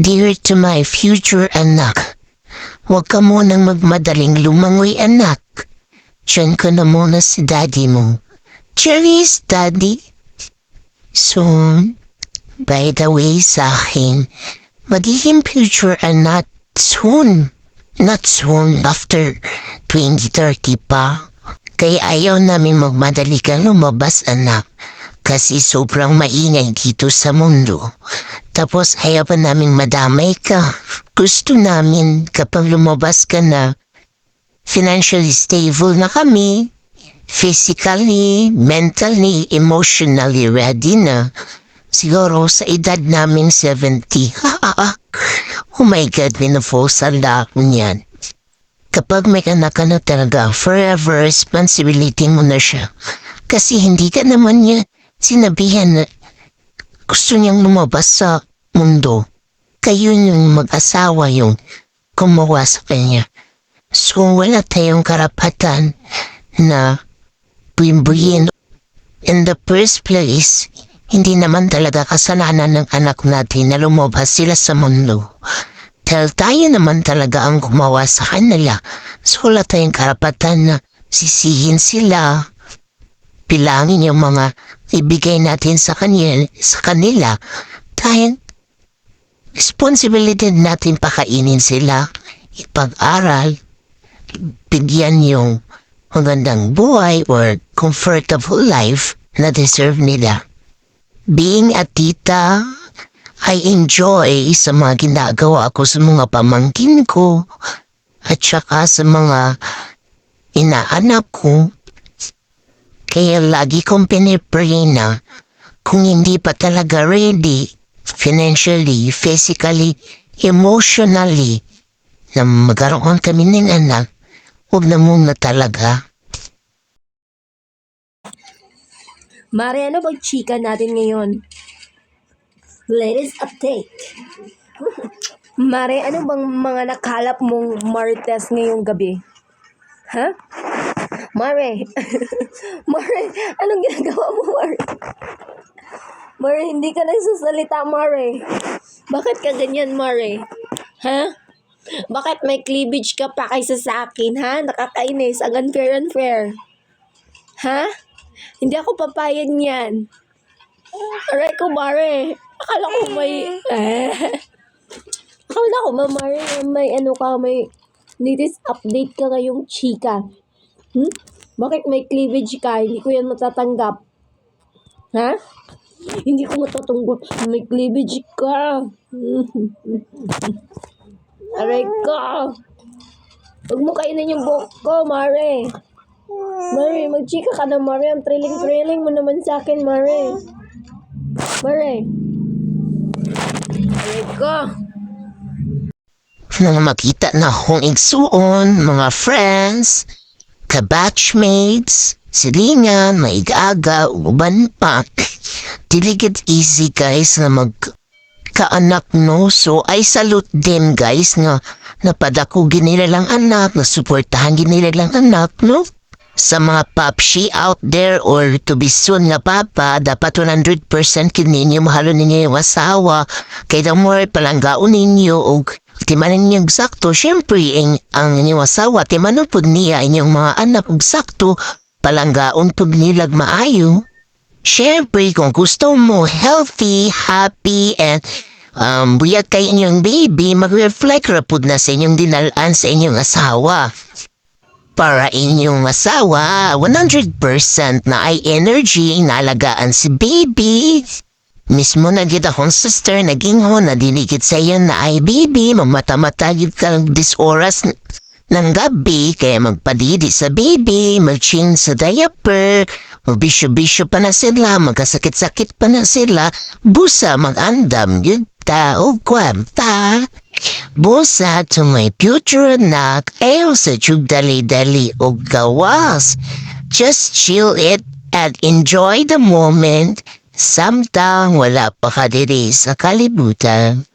Dear to my future anak, huwag ka munang magmadaling lumangoy anak. Diyan ko na muna si daddy mo. Cheers, daddy. Soon, by the way sa akin, magiging future anak soon. Not soon, after 2030 pa. Kaya ayaw namin magmadali ka lumabas anak. Kasi sobrang maingay dito sa mundo. Tapos ayaw pa namin madamay ka. Gusto namin kapag lumabas ka na, financially stable na kami. Physically, mentally, emotionally ready na. Siguro sa edad namin 70. oh my God, pinafall sa ko niyan. Kapag may anak ka na talaga, forever responsibility mo na siya. Kasi hindi ka naman niya sinabihan na gusto niyang lumabas sa mundo. Kayo yung mag-asawa yung gumawa sa kanya. So wala tayong karapatan na bimbuyin. In the first place, hindi naman talaga kasalanan ng anak natin na lumabas sila sa mundo. Dahil tayo naman talaga ang gumawa sa kanila. So wala tayong karapatan na sisihin sila. Pilangin yung mga ibigay natin sa kanila, sa kanila. Dahil responsibility natin pakainin sila, ipag-aral, bigyan yung magandang buhay or comfortable life na deserve nila. Being a tita, I enjoy sa mga ginagawa ko sa mga pamangkin ko at saka sa mga inaanak ko. Kaya lagi kong pinipray na kung hindi pa talaga ready financially, physically, emotionally na magkaroon kami ng anak, huwag na muna talaga. Mare, ano bang chika natin ngayon? Latest update. Mare, ano bang mga nakalap mong marites ngayong gabi? Ha? Mare, Mare, anong ginagawa mo, Mare? Mare, hindi ka nagsasalita, Mare. Bakit ka ganyan, Mare? Ha? Bakit may cleavage ka pa kaysa sa akin, ha? Nakakainis. Ang unfair, unfair. Ha? Hindi ako papayag niyan. Aray ko, Mare. Akala ko may... Eh. Akala ko, ma, Mare, may ano ka, may latest update ka ngayong chika. Hmm? Bakit may cleavage ka? Hindi ko yan matatanggap. Ha? Hindi ko matatanggap. May cleavage ka. Aray ko. Huwag mo kainin yung buhok ko, Mare. Mare, magchika ka na, Mare. Ang thrilling-thrilling mo naman sa akin, Mare. Mare. Aray ko. Nang makita na akong igsuon, mga friends, ka-batchmates, silingan, maigaga, uban pa. Diligid easy guys na mag kaanak no. So I salute them guys nga napadako ginila lang anak, na suportahan ginila lang anak no. Sa mga papshi out there or to be soon nga papa, dapat 100% kininyo mahalo ninyo yung asawa. Kaya the more palanggaon ninyo o timanan niyo sakto, syempre ang, ang inyong asawa, timanan po niya inyong mga anak og sakto, palanggaon po nilag maayo. Syempre, kung gusto mo healthy, happy, and um, buyag kay inyong baby, mag-reflect rapod na sa inyong dinalaan sa inyong asawa. Para inyong asawa, 100% na ay energy na si baby. Mismo na gid akong sister naging ho na dinikit sa iyo na ay baby, mamata-mata gid ka this oras ng gabi kaya magpadidi sa baby, mag-change sa diaper, magbisyo-bisyo pa na sila, magkasakit-sakit pa na sila, busa mag-andam yun tao kwanta. Busa to my future anak, ayaw sa tiyog dali-dali o gawas. Just chill it and enjoy the moment. Samtang wala pa ka diri sa kalibutan.